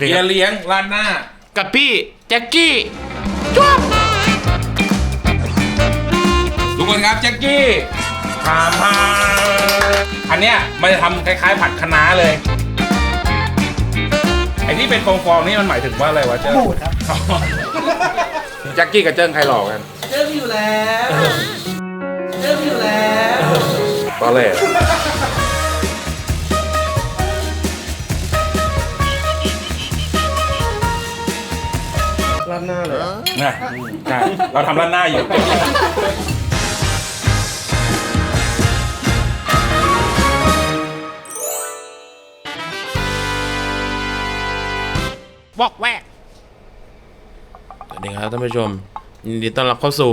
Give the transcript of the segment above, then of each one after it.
เฮียเลี้ยงร้านหน้า กับพี่แจ็คกี้จวบทุกคนครับแจ็คกี้พามาอันเนี้ยมันจะทำคล้ายๆผัดคะน้าเลย ไอ้ที่เป็นฟองๆนี่มันหมายถึงว่าอะไรวะเจ้าบูดครับแจ็คกี้กับเจิ้งใครหลอกกันเริ่มอยู่แล้วเริ่มอยู่แล้วตอนแรก ร้านหน้าเลยนะใช่เราทำร้านหน้าอยู่ บอกแวกสวัสดีครับท่านผู้ชม ยินดีต้อนรับเข้าสู่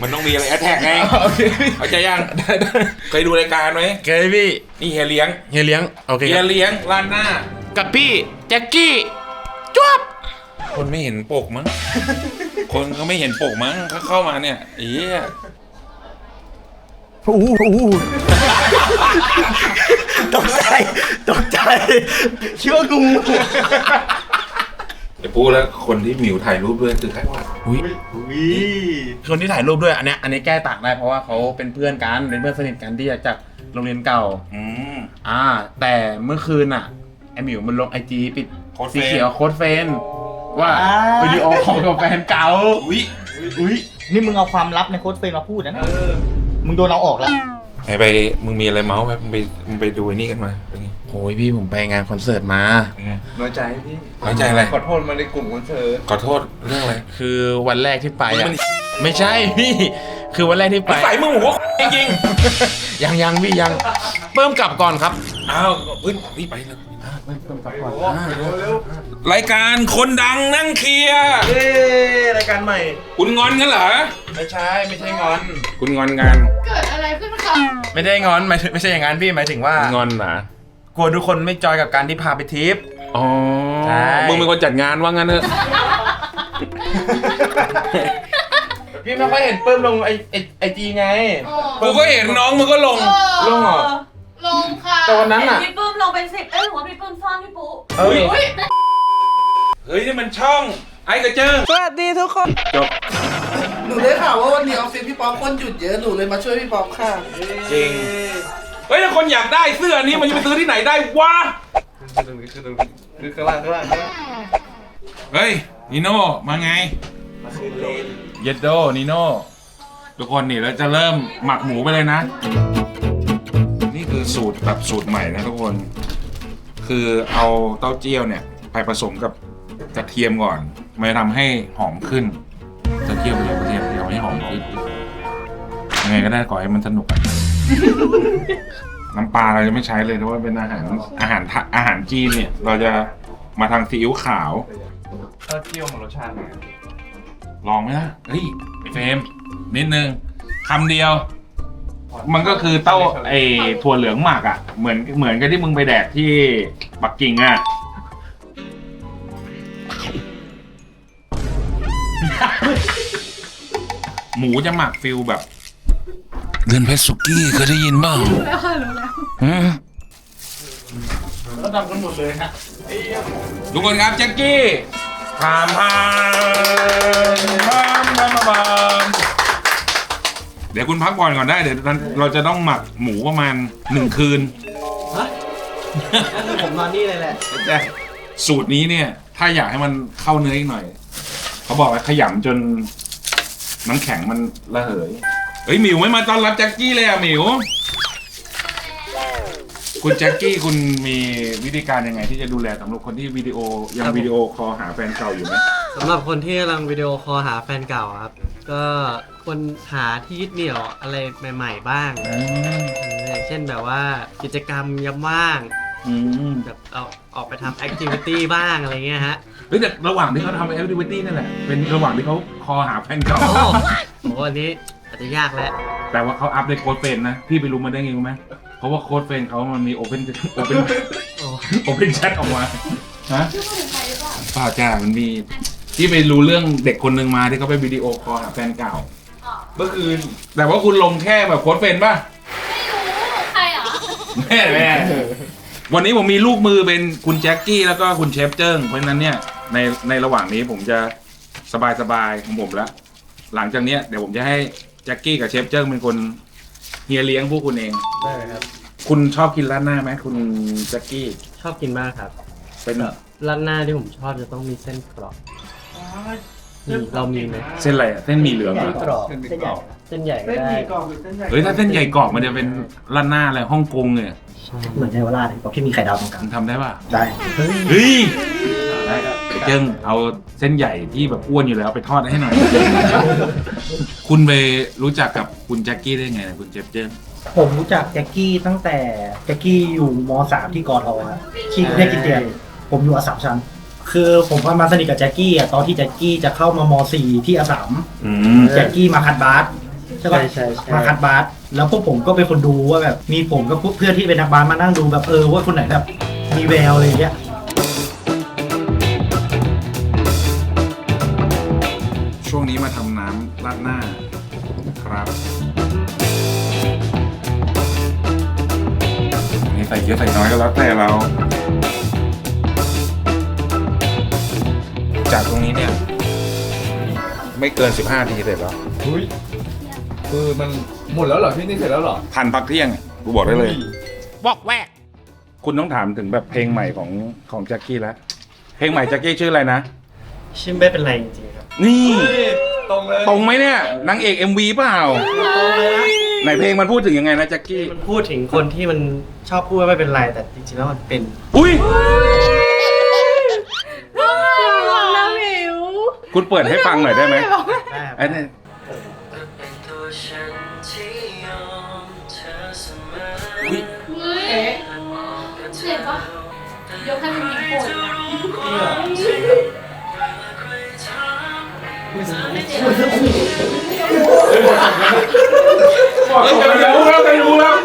มันต้องมีอะไรแอทแทกไงโอเคเข้าใจยังเคยดูรายการไหมเคยพี่นี่เฮียเลี้ยงเฮียเลี้ยง โอเคเฮีคยรับเลี้ยงร้านหน้า กับพี่ แจ็คกี้จวบคนไม่เห็นปกมั้ง คนก็ไม่เห็นปกมั้งเขาเข้ามาเนี่ยเอี้ยอู้อู้ตกใจตกใจเชื่อกูเดี๋ยวพูดแล้วคนที่หมิวถ่ายรูปด้วยคือใครวะอุ้ยวิคนที่ถ่ายรูปด้วยอันเนี้ยอันนี้แก้ต่างได้เพราะว่าเขาเป็นเพื่อนกันเป็นเพื่อนสนิทกันที่จากโรงเรียนเก่า อืมอ่า แต่เมื่อคืนอะไอ หมิวมันลงไอจีปิดโค้ดเฟรนด์สีเขียวโค้ดเฟรนด์ว่าวิดีโอคอลกับแฟนเก่าอุ้ยอุ้ยนี่มึงเอาความลับในโค้ดเฟรนมาพูดนะมึงโดนเอาออกแล้วไปไปมึงมีอะไรเมาส์ไหมมึงไปมึงไปดูไอ้นี่กันมาเป็นไงโอ้ยพี่ผมไปงานคอนเสิร์ตมา เป็นไงน้อยใจพี่น้อยใจอะไรขอโทษมาในกลุ่มคอนเสิร์ตขอโทษเรื่องอะไร คือวันแรกที่ไปอะมัน ไม่ใช่พี่ คือวันแรกที่ไป ใส่มึงหัวจริงยังยังพี่ยัง เพิ่มกลับก่อนครับๆอ้าวเฮ้ยนี่ไปเลยเพิ่มกลับก่อนรายการคนดังนั่งเคลียร์ เอ้รายการใหม่ คุณงอนกันเหรอ ไม่ใช่ไม่ใช่งอน คุณงอนกันเกิดอะไรขึ้นคะไม่ได้งอนหมายถึงไม่ใช่อย่างนั้นพี่หมายถึงว่า งอนเหรอกลัวทุกคนไม่จอยกับการที่พาไปทริป อ๋อ ใช่ มึงเป็นคนจัดงานว่างั้นเถอะ พี่ไม่ค่อยเห็นเพิ่มลงไอไอไอจีไง กูก็เห็นน้องมึงก็ลง ลงเหรอลงค่ะ แต่วันนั้นอะพี่ปื้มลงเป็นสิบเอ้ยหรือว่าพี่ปื้มซ่อนพี่ปุ๊เอ้ยอุ้ยเฮ้ยนี่มันช่องไอ้กระเจิ้งสวัสดีทุกคน จบหนูได้ข่าวว่าวันนี้ออฟฟิศพี่ป๊อปคนหยุดเยอะ หนูเลยมาช่วยพี่ป๊อปค่ะ จริงเฮ้ยถ้าคนอยากได้เสื้อนี้มันจะไปซื้อที่ไหนได้วะคือตรงนี้คือตรงนี้คือข้างล่างข้างล่างข้างล่างเฮ้ยนิโน่มาไงมาคืนเลนเยดโดนิโน่ทุกคนนี่เราจะเริ่มหมักหมูไปเลยนะนี่ คือสูตรแบบสูตรใหม่นะทุกคน คือเอาเต้าเจี้ยวเนี่ยไปผสมกับกระเทียมก่อนมันจะทำให้หอมขึ้นเต้าเจี้ยวผสมกระเทียมจะทำให้หอมขึ้นยังไงก็ได้ก่อให้มันสนุกอะน้ำปลาเราจะไม่ใช้เลยเพราะว่าเป็นอาหารอาหารทะอาหารจีนเนี่ย เราจะมาทางซีอิ๊วขาวข้าวเจียวของรสชาติไงลองไหมล่ะเฮ้ยไอ้เฟรมนิดนึงคำเดียว มันก็คือเต้าไอ้ถั่วเหลืองหมักอะ เหมือนเหมือนกับที่มึงไปแดกที่ปักกิ่งอะ หมูจะหมักฟิลแบบ เดือนเพชรสุกี้เคยได้ยินบ้างแล้วค่ะรู้แล้วแล้วทำกันหมดเลยฮะทุกคนครับแจ็คกี้พามพามพามพามพาม เดี๋ยวคุณพักผ่อนก่อนได้ เดี๋ยวเราจะต้องหมักหมูประมาณหนึ่งคืนผมนอนนี่เลยแหละแต่สูตรนี้เนี่ย ถ้าอยากให้มันเข้าเนื้ออีกหน่อย เขาบอกว่าขยำจนน้ำแข็งมันระเหย เฮ้ยหมิวไม่มาต้อนรับแจ็คกี้เลยอะหมิว คุณแจ็คกี้คุณมีวิธีการยังไง ที่จะดูแลสำหรับคนที่วิดีโอยังวิดีโอคอลหาแฟนเก่าอยู่ไหมสำหรับคนที่กำลังวิดีโอคอลหาแฟนเก่าครับ ก็ ควรหาที่ยึดเหนี่ยวอะไรใหม่ ๆ บ้างเอออย่างเช่นแบบว่ากิจกรรมยามว่าง อืมแบบเอาออกไปทำแอคทิวิตี้บ้างอะไรเงี้ยฮะ เฮ้ยแต่ระหว่างที่เขาทำแอคทิวิตี้นั่นแหละ เป็นระหว่างที่เขาคอหาแฟนเก่าโอ้โหอันนี้อาจจะยากแล้ว แต่ว่าเขาอัพในโค้ดเฟรนนะ พี่ไปรู้มาได้ไงรู้ไหมเพราะว่าโค้ดเฟรนเขามันมีโอเพนโอเพนโอ้โอเพนแชทออกมาฮะเปล่าจ้ามันมี ที่ไปรู้เรื่องเด็กคนหนึ่งมาที่เขาไปวิดีโอคอลหาแฟนเก่า เมื่อคืน แต่ว่าคุณลงแค่แบบโค้ดเฟรนป่ะ ไม่รู้ใครเหรอแม่แม่วันนี้ผมมีลูกมือเป็นคุณแจ็คกี้แล้วก็คุณเชฟเจิ้งเพราะฉะนั้นเนี่ยในในระหว่างนี้ผมจะสบายสบายๆของผมแล้วหลังจากเนี้ยเดี๋ยวผมจะให้แจ็คกี้กับเชฟเจิ้งเป็นคนเฮียเลี้ยงพวกคุณเอง ได้เลยครับ คุณชอบกินร้านหน้าไหมคุณแจ็คกี้ชอบกินมากครับเป็น ร้านหน้าที่ผมชอบจะต้องมีเส้นกรอบ นี่เรามีไหมเส้นอะไรอะเส้นหมี่เหลืองเหรอ กรอบเส้นใหญ่เส้นใหญ่ก็เส้นหได้ มี่กรอบหรือเส้นใหญ่เฮ้ยถ้าเส้นใหญ่กรอบมันจะเป็นร้านหน้าอะไรฮ่องกงเนี่ยเหมือนเทวราชเลยบอกที่มีไข่ดาวตรงกลางมันทำได้ป่ะได้เฮ้ยได้ครับเจิ้งเอาเส้นใหญ่ที่แบบอ้วนอยู่แล้วไปทอดให้หน่อย คุณไปรู้จักกับคุณแจ็คกี้ได้ไงนะคุณเจฟเจิ้งผมรู้จักแจ็คกี้ตั้งแต่แจ็คกี้อยู่มสามที่กอทอะที่กรุงเทพคริสเตียนผมอยู่อาสามชั้น คือผมมาสนิทกับแจ็คกี้อะตอนที่แจ็คกี้จะเข้ามามสี่ที่อาสามอืม แจ็คกี้มาคัดบาสใช่ปะใช่ใช่ใช่ มาคัดบาสแล้วพวกผมก็เป็นคนดูว่าแบบมีผมกับเพื่อนที่เป็นนักบาสมานั่งดูแบบเออว่าคนไหนแบบมีแววอะไรอย่างเงี้ย ช่วงนี้มาทำน้ำราดหน้าครับอันนี้ใส่เยอะใส่น้อยก็แล้วแต่เรา จากตรงนี้เนี่ย ไม่เกิน 15นาทีเสร็จแล้วคือมันหมดแล้วเหรอที่นี่เสร็จแล้วเหรอทันพักเที่ยงกูบอกได้เลย บอกแวกคุณต้องถามถึงแบบเพลงใหม่ของของแจ็คกี้แล้ว เพลงใหม่แจ็คกี้ชื่ออะไรนะชิมไม่เป็นไรจริงๆครับนี่ตรงเลยตรงไหมเนี่ยนางเอก MV เปล่าไหนเพลงมันพูดถึงยังไงนะแจ็คกี้ มันพูดถึงคนที่มันชอบพูดว่าไม่เป็นไรแต่จริงๆแล้วมันเป็น อุ้ย น้ำหิว คุณเปิดให้ฟังหน่อยได้ไหมได้ครับไอ้นี่เอ๊ะเจ็บปะยกให้มันมีโกรธนะไม่เจ็บบอกแล้วจะรู้แล้วจะรู้แล้ว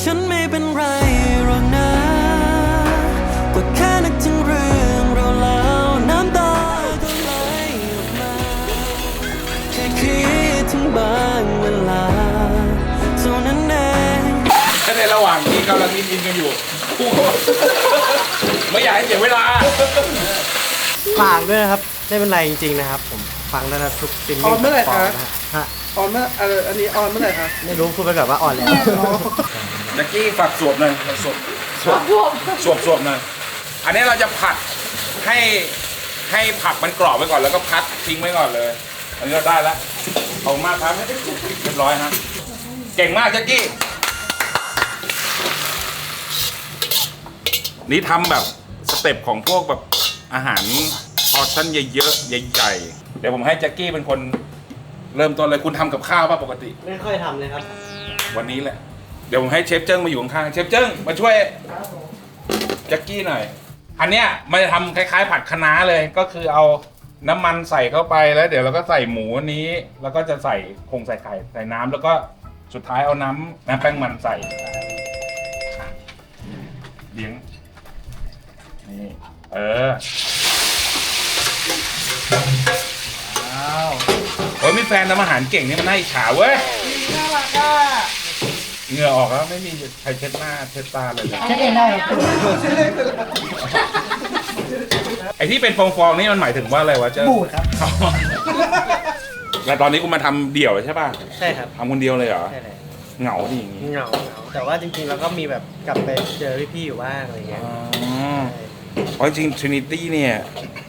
ฉันไม่เป็นไร ในระหว่างที่กำลังอินๆกันอยู่กูก็ไม่อยากให้เสียเวลา ฝากด้วยนะครับไม่เป็นไรจริงๆนะครับ ผมฟังได้นะทุกซิมออนเมื่อไหร่คะ ฮะออนเมื่อเอออันนี้ออนเมื่อไหร่คะไม่รู้พูดไปก่อนว่าอ่อนแล้วแจ็คกี้ฝากสวบหน่อยสวบสวบสวบสวบหน่อยอันนี้เราจะผัดให้ให้ผักมันกรอบไว้ก่อนแล้วก็พักทิ้งไว้ก่อนเลย อันนี้เราได้แล้วขอบคุณมากครับเรียบร้อยฮะเก่งมากแจ็คกี้ นี่ทำแบบสเต็ปของพวกแบบอาหารพอร์ชั่นเยอะๆใหญ่ๆเดี๋ยวผมให้แจ็คกี้เป็นคนเริ่มต้นเลยคุณทำกับข้าวป่ะปกติ ไม่ค่อยทำเลยครับ วันนี้แหละ เดี๋ยวผมให้เชฟเจิ้งมาอยู่ข้างๆเชฟเจิ้งมาช่วยแจ็คกี้หน่อย อันเนี้ยมันจะทำคล้ายๆ ผัดคะน้าเลยก็คือเอาน้ำมันใส่เข้าไปแล้ว เดี๋ยวเราก็ใส่หมูอันนี้ แล้วก็จะใส่คงใส่ไข่ใส่น้ำแล้วก็สุดท้ายเอาน้ำน้ำแป้งมันใส่อะเลี้ยง นี่ เออ ว้าวโอ้ยมีแฟนทำอาหารเก่งนี่มันน่าอิจฉาเว้ย น่ารักอะเหงื่อออกแล้วไม่มีใครเช็ดหน้าเช็ดตาเลยเลยเช็คเองได้ครับไอที่เป็นฟองๆนี่มันหมายถึงว่าอะไรวะเจ้าบูดครับ แล้วตอนนี้กูมาทำเดี่ยวใช่ป่ะใช่ครับทำคนเดียวเลยเหรอ ใช่เลยเหงาดิอย่างงี้เหงาเหงาแต่ว่าจริงๆเราก็มีแบบกลับไปเจอพี่ๆอยู่บ้างอะไรเงี้ย อ๋อ เพราะจริง Trinity เนี่ย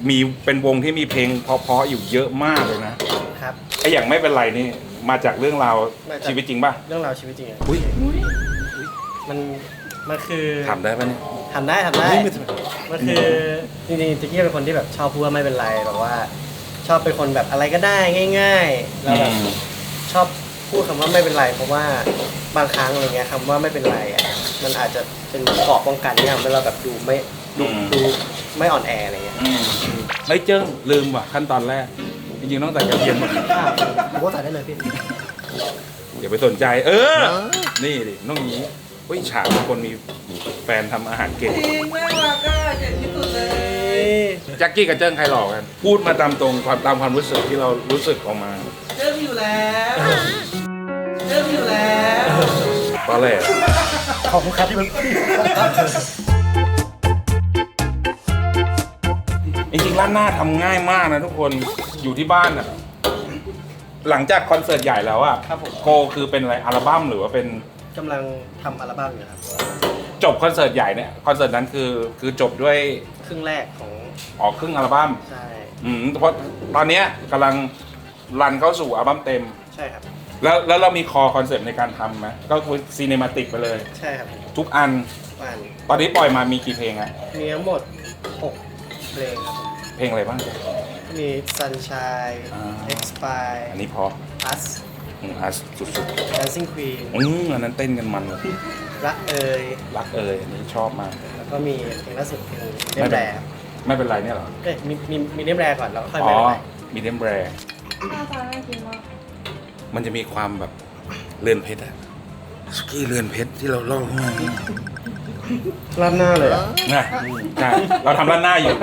มีเป็นวงที่มีเพลงเพราะๆอยู่เยอะมากเลยนะครับ ไออย่างไม่เป็นไรนี่มาจากเรื่องราวมาจาก ชีวิตจริงป่ะ เรื่องราวชีวิตจริงอะอุ้ยมันมันคือทำได้ป่ะเนี่ย ทำได้ทำได้มันคือจริงๆจิกกี้เป็นคนที่แบบชอบพูดว่าไม่เป็นไรแบบว่า ชอบเป็นคนแบบอะไรก็ได้ง่าย ๆ แล้วแบบอืมชอบพูดคำว่าไม่เป็นไรเพราะว่าบางครั้งอะไรเงี้ยคำว่าไม่เป็นไรอะมันอาจจะเป็นเกราะป้องกันที่ทำให้เราแบบดูไม่ ดูดูไม่อ่อนแออะไรเงี้ยอืมเฮ้ยเจิ้งลืมว่ะขั้นตอนแรก จริงๆต้องใส่กระเทียมหมดผมก็ใส่ได้เลยพี่อย่าไปสนใจ เออ นี่ดิต้องอย่างนี้เฮ้ยฉากเป็นคนมีแฟนทำอาหารเก่งจริงน่ารักอะเจ๋งที่สุดเลยแจ็คกี้กับเจิ้งใครหลอกกัน พูดมาตามตรงความตามความรู้สึกที่เรารู้สึกออกมา เริ่มอยู่แล้วเริ่มอยู่แล้วตอนแรกขอบคุณครับที่มัน ริงๆร้านหน้าทำง่ายมากนะทุกคนอยู่ที่บ้านอะหลังจากคอนเสิร์ตใหญ่แล้วอะครับผม โกคือเป็นอะไรอัลบั้มหรือว่าเป็นกำลังทำอัลบั้มอยู่ครับ จบคอนเสิร์ตใหญ่เนี่ยคอนเสิร์ตนั้นคือคือจบด้วยครึ่งแรกของออกครึ่งอัลบั้มใช่อืมเพราะตอนเนี้ยกำลังรันเข้าสู่อัลบั้มเต็ม ใช่ครับ แล้วแล้วเรามีคอคอนเซปต์ในการทำไหมก็คือซีเนมาติกไปเลย ใช่ครับทุกอันบ้านตอนนี้ปล่อยมามีกี่เพลงอะมีทั้งหมด 6 เพลงครับผม เพลงอะไรบ้างมี Sunshine อ่า Expire อันนี้พอ Us อืมอะสุด Dancing Queen ๆอืมอันนั้นเต้นกันมันเลยรักเอ่ยรักเอ่ยอันนี้ชอบมาก แล้วก็มีเพลงล่าสุดเพลงเนไม่มเป็นแรไม่เป็นไรเนี่ยเหรอ เอ้ยมีมีมีเนมแรก่อนแล้วค่อยอ๋ไปอไปมีเดมแบรหน้าตาน่ากินมากมันจะมีความแบบเรือนเพชรอะสกี้เรือนเพชรที่เราล่อขึ้นมาร้านหน้าเลยอะนะใช่เราทำร้านหน้าอยู่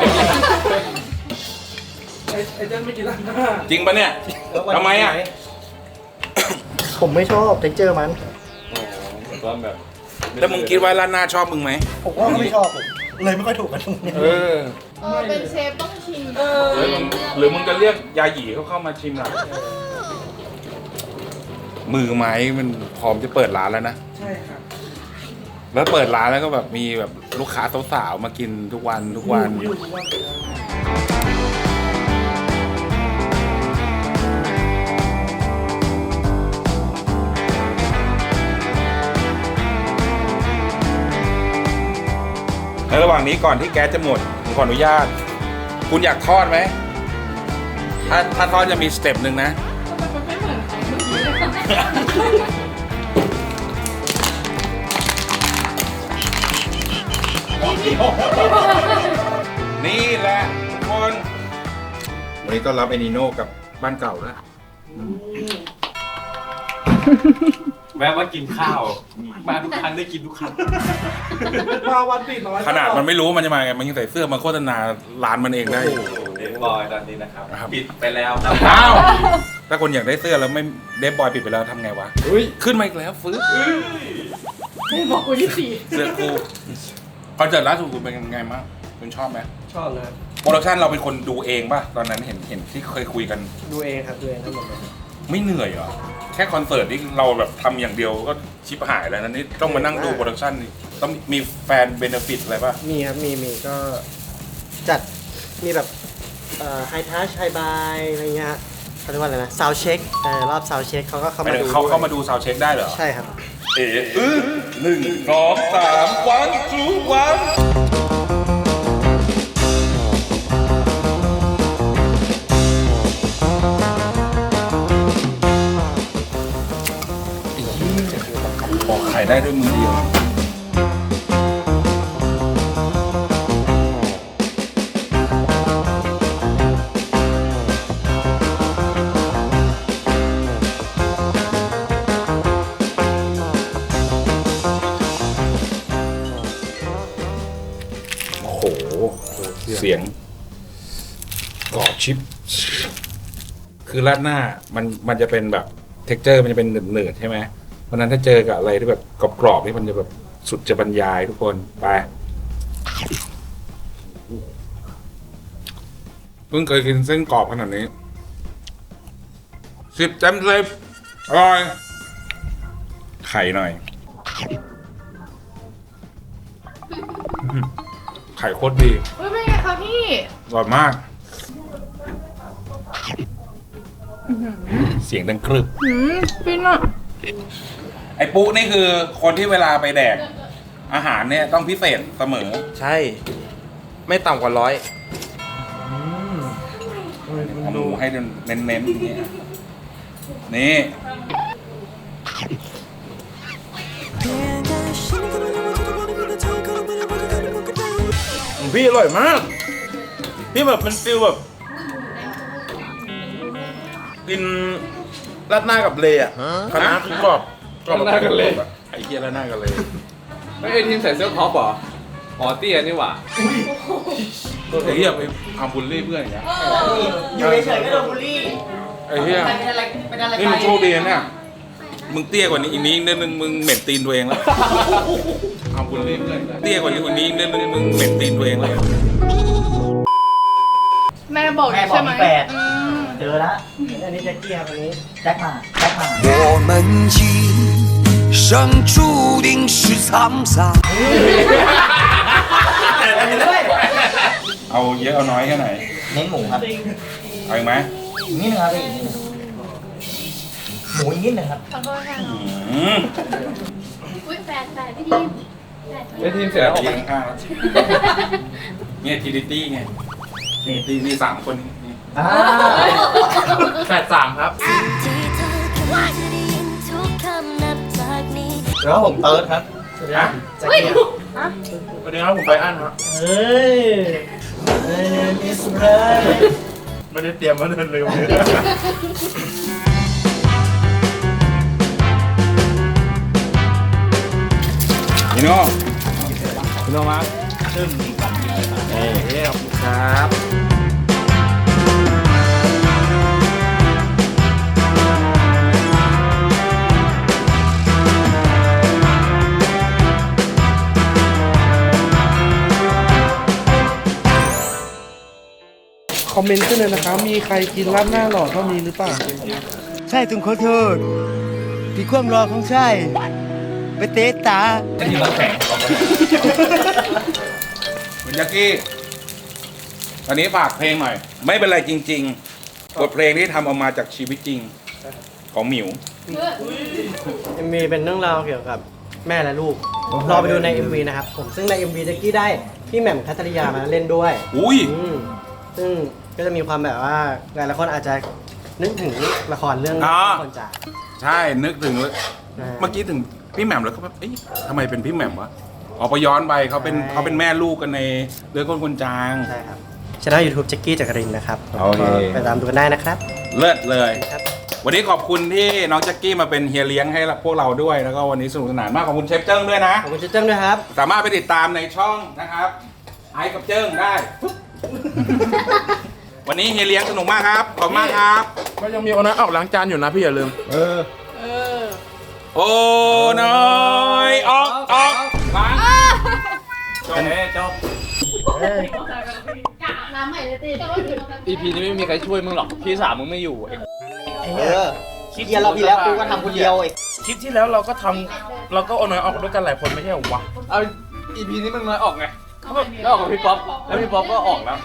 ไอ้ไอ้เจ้าไม่กินร้านหน้าจริงปะเนี่ยทำไมอะผมไม่ชอบเท็กเจอร์มัน ตอนแบบแล้วมึงคิดว่าร้านหน้าชอบมึงไหมผมว่าไม่ชอบผมเลยไม่ค่อยถูกกันตรงนี้เออเออเป็นเชฟต้องชิมหรือมึงหรือมึงจะเรียกยาหยีเขาเข้ามาชิมล่ะมือไม้มันพร้อมจะเปิดร้านแล้วนะ ใช่ครับ แล้วเปิดร้านแล้วก็แบบมีแบบลูกค้าสาวๆมากินทุกวันทุกวัน ในระหว่างนี้ก่อนที่แก๊สจะหมดผมขออนุญาต คุณอยากทอดไหมถ้าถ้าทอดจะมีสเต็ปหนึ่งนะ มันไม่เหมือนของเมื่อกี้เลยค่ะนี่แหละทุกคนวันนี้ต้อนรับไอนิโน่กับบ้านเก่าแล้ว แม้ว่ากินข้าว มาทุกครั้งได้กินทุกครั้ง มาวันติดน้อยขนาดมันไม่รู้มันจะมาไงมันยังใส่เสื้อมาโฆษณาร้านมันเองได้ เดนบอยตอนนี้นะครับ ครับ ปิดไปแล้วครับอ้าวถ้าคนอยากได้เสื้อแล้วไม่เดฟบอยปิดไปแล้วทำไงวะอุ้ยขึ้นมาอีกแล้วฟื้นไม่บอกคนที่สี่เสื้อคู่คอนเสิร์ตล่าสุดคุณเป็นยังไงบ้างคุณชอบไหมชอบเลยโปรดักชันเราเป็นคนดูเองป่ะตอนนั้นเห็นเห็นที่เคยคุยกัน ดูเองครับดูเองทั้งหมดเลยไม่เหนื่อยเหรอแค่คอนเสิร์ตที่เราแบบทำอย่างเดียวก็ชิบหายแล้วนะนี่ต้องมานั่งดูโปรดักชันนี่ต้องมีแฟนเบนฟิตอะไรป่ะ มีครับ มีมีก็จัดมีแบบไฮทัชไฮบายอะไรเงี้ยเขาเรียกว่าอะไรนะซาวเช็ครอบซาวเช็คเขาก็เข้าไม่มาเดี๋ยดูวเขาด้วยเข้ามาดูซาวเช็คได้เหรอ ใช่ครับ เอ๋อื้อหนึ่งสองสามวันจูวัน บอกขายได้ด้วยมือเดียว โอ้โห เสียงกรอบชิป คือราดหน้ามันมันจะเป็นแบบ เท็กเจอร์มันจะเป็นหนืดๆใช่ไหม เพราะฉะนั้นถ้าเจอกับอะไรที่แบบกรอบๆนี่มันจะแบบสุดจะบรรยายทุกคนไปเพิ่งเคยกินเส้นกรอบขนาดนี้สิบเต็มสิบอร่อย ไข่หน่อย ไข่โคตรดีเฮ้ยเป็นไงคะพี่อร่อยมาก เสียงดังกรึบหืมฟินอะ ไอ้ปุ๊นี่คือคนที่เวลาไปแดก อาหารเนี่ยต้องพิเศษเสมอ ใช่ ไม่ต่ำกว่าร้อยเอาหมูให้เน้นๆอย่างเงี้ยนี่ของพี่อร่อยมาก พี่แบบมันฟิลแบบกินราดหน้ากับเลอะคณะคือกรอบกรอบ ราดหน้ากับเล ไอ้เหี้ยแล้วหน้ากันเลย ไม่ไอทีมใส่เสื้อท็อปเหรออ๋อเตี้ยนี่หว่า ไอ้เหี้ยไปทำบุลลี่เพื่อนอย่างเงี้ย อยู่เฉยๆก็โดนบูลลี่ ไอ้เหี้ย เป็นอะไรเป็นอะไร นี่มันโชคดีนะเนี่ย มึงเตี้ยกว่านี้อีกนี้นิดนึงมึงเหม็นตีนตัวเองแล้วเอาคุณเลยเตี้ยกว่านี้คนนี้นิดนึงมึงเหม็นตีนตัวเองแล้ว แม่บอก แม่บอก ใช่ไหม มีแปด อืม เจอแล้วอันนี้แจ็คกี้ครับอันนี้แจ็คมาแจ็คมา 我们今 生注定是沧桑。 เอาเยอะเอาน้อยแค่ไหน เน้นหมูครับ เอาอีกไหม อีกนิดนึงครับพี่อีกนิดนึงหมูอีกนิดนึงครับ ขอโทษค่ะ อืม อุ้ยแฟนแฟนพี่ทีมแฟน ไอ้ทีมเสร็จแล้วออกไปข้างๆแล้วเนี่ยทีดิตี้ไงนี่ทีนี่สามคนนี่ อ่า แปดสามครับ แล้วผมเติร์ดครับนะแจ็คกี้สวัสดีครับผมไปอันครับเฮ้ยเฮ้ยมิสไรไม่ได้เตรียมมาเดินลืมเลยพี่โน่คุณโนมาซึ่ง มเมนต์ขึ้นเลยนะคะมีใครกินราดหน้าหล่อเท่านี้หรือเปล่า ใช่ตุงขอโทษพี่ความรอของใช่ ไปเตะตาคุณยักกี้ตอนนี้ฝากเพลงหน่อย ไม่เป็นไรจริง ๆ บทเพลงที่ทำออกมาจากชีวิตจริงของหมิว MV เป็นเรื่องราวเกี่ยวกับแม่และลูก รอไปดูใน MV นะครับ ผมซึ่งใน MV แจ็กกี้ได้พี่แหม่มคัตริยามาเล่นด้วย อุ้ย อืมซึ่ง ก็จะมีความแบบว่าหลายๆคนอาจจะนึกถึงละครเรื่องอ๋อ คนจากใช่นึกถึงเลยนะฮะเมื่อกี้ถึงพี่แหม่มแล้วก็แบบเอ๊ะทำไมเป็นพี่แหม่มวะออกไปย้อนไปเขาเป็นใช่เขาเป็นแม่ลูกกันในเรื่องคนคนจาง ใช่ครับช่องยูทูบแจ็กกี้จักรินนะครับโอเค ก็ไปตามดูกันได้นะครับเลิศเลย ครับ วันนี้ขอบคุณที่น้องแจ็คกี้มาเป็นเฮียเลี้ยงให้พวกเราด้วย แล้วก็วันนี้สนุกสนานมากขอบคุณเชฟเจิ้งด้วยนะ ขอบคุณเจ้งด้วยครับ สามารถไปติดตามในช่องนะครับไอ้กับเจิ้งได้ วันนี้เฮียเลี้ยงสนุกมากครับ ขอบคุณมากครับ ก็ยังมีโอนะออกล้างจานอยู่นะพี่อย่าลืมโอ้น้อยออกออกล้างจบจบกะน้ำใหม่เลยตีอีพีนี้ไม่มีใครช่วยมึงหรอก พี่สาวมึงไม่อยู่เองเออคิดเดียวเราพี่แล้วกูก็ทำคนเดียวไอ้คลิปที่แล้วเราก็ทำเราก็โอนะออกด้วยกันหลายคนไม่ใช่เหรอวะ เอาอีพีนี้มึงน้อยออกไงแล้วออกกับพี่ป๊อปแล้วพี่ป๊อปก็ออกแล้ว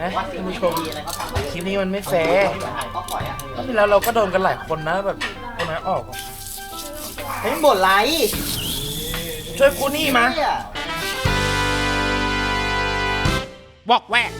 ฮะท่านผู้ชมอะไรเขาทำคลิปนี้มันไม่แฟร์ก็ปล่อยอะคลิปที่แล้วเราก็โดนกันหลายคนนะแบบโอนะออกเฮ้ยบ่นไรช่วยกูนี่มาเหี้ยบอกแวก